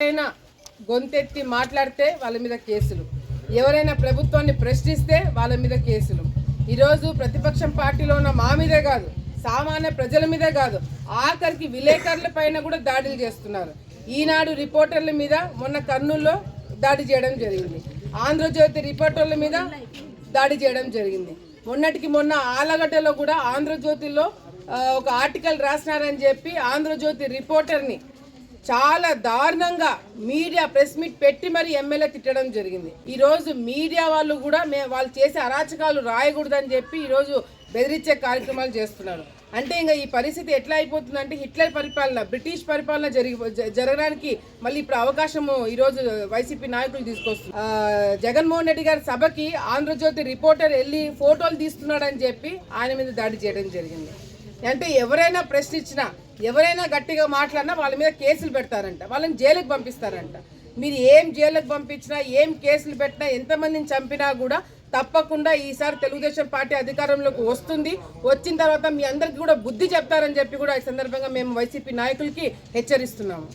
ఎవరైనా గొంతెత్తి మాట్లాడితే వాళ్ళ మీద కేసులు. ఎవరైనా ప్రభుత్వాన్ని ప్రశ్నిస్తే వాళ్ళ మీద కేసులు. ఈరోజు ప్రతిపక్షం పార్టీలో ఉన్న మా మీదే కాదు సామాన్య ప్రజల మీదే కాదు ఆఖరికి విలేకరుల పైన కూడా దాడులు చేస్తున్నారు. ఈనాడు రిపోర్టర్ల మీద మొన్న కర్నూలులో దాడి చేయడం జరిగింది. ఆంధ్రజ్యోతి రిపోర్టర్ల మీద దాడి చేయడం జరిగింది. మొన్నటికి మొన్న ఆలగడ్డలో కూడా ఆంధ్రజ్యోతిలో ఒక ఆర్టికల్ రాసినారని చెప్పి ఆంధ్రజ్యోతి రిపోర్టర్ని చాలా దారుణంగా మీడియా ప్రెస్ మీట్ పెట్టి మరి ఎమ్మెల్యే తిట్టడం జరిగింది. ఈరోజు మీడియా వాళ్ళు కూడా మే వాళ్ళు చేసే అరాచకాలు రాయకూడదని చెప్పి ఈరోజు బెదిరించే కార్యక్రమాలు చేస్తున్నారు. అంటే ఇంకా ఈ పరిస్థితి ఎట్లా అయిపోతుందంటే హిట్లర్ పరిపాలన బ్రిటిష్ పరిపాలన జరిగి జ- జరగడానికి మళ్ళీ ఇప్పుడు అవకాశము ఈరోజు వైసీపీ నాయకులు తీసుకొస్తున్నారు జగన్మోహన్ రెడ్డి గారి సభకి ఆంధ్రజ్యోతి రిపోర్టర్ వెళ్ళి ఫోటోలు తీస్తున్నాడని చెప్పి ఆయన మీద దాడి చేయడం జరిగింది. అంటే ఎవరైనా ప్రశ్నించినా ఎవరైనా గట్టిగా మాట్లాడినా వాళ్ళ మీద కేసులు పెడతారంట. వాళ్ళని జైలుకి పంపిస్తారంట. మీరు ఏం జైలుకు పంపించినా ఏం కేసులు పెట్టినా ఎంతమందిని చంపినా కూడా తప్పకుండా ఈసారి తెలుగుదేశం పార్టీ అధికారంలోకి వస్తుంది. వచ్చిన తర్వాత మీ అందరికీ కూడా బుద్ధి చెప్తారని చెప్పి కూడా ఈ సందర్భంగా మేము వైసీపీ నాయకులకి హెచ్చరిస్తున్నాము.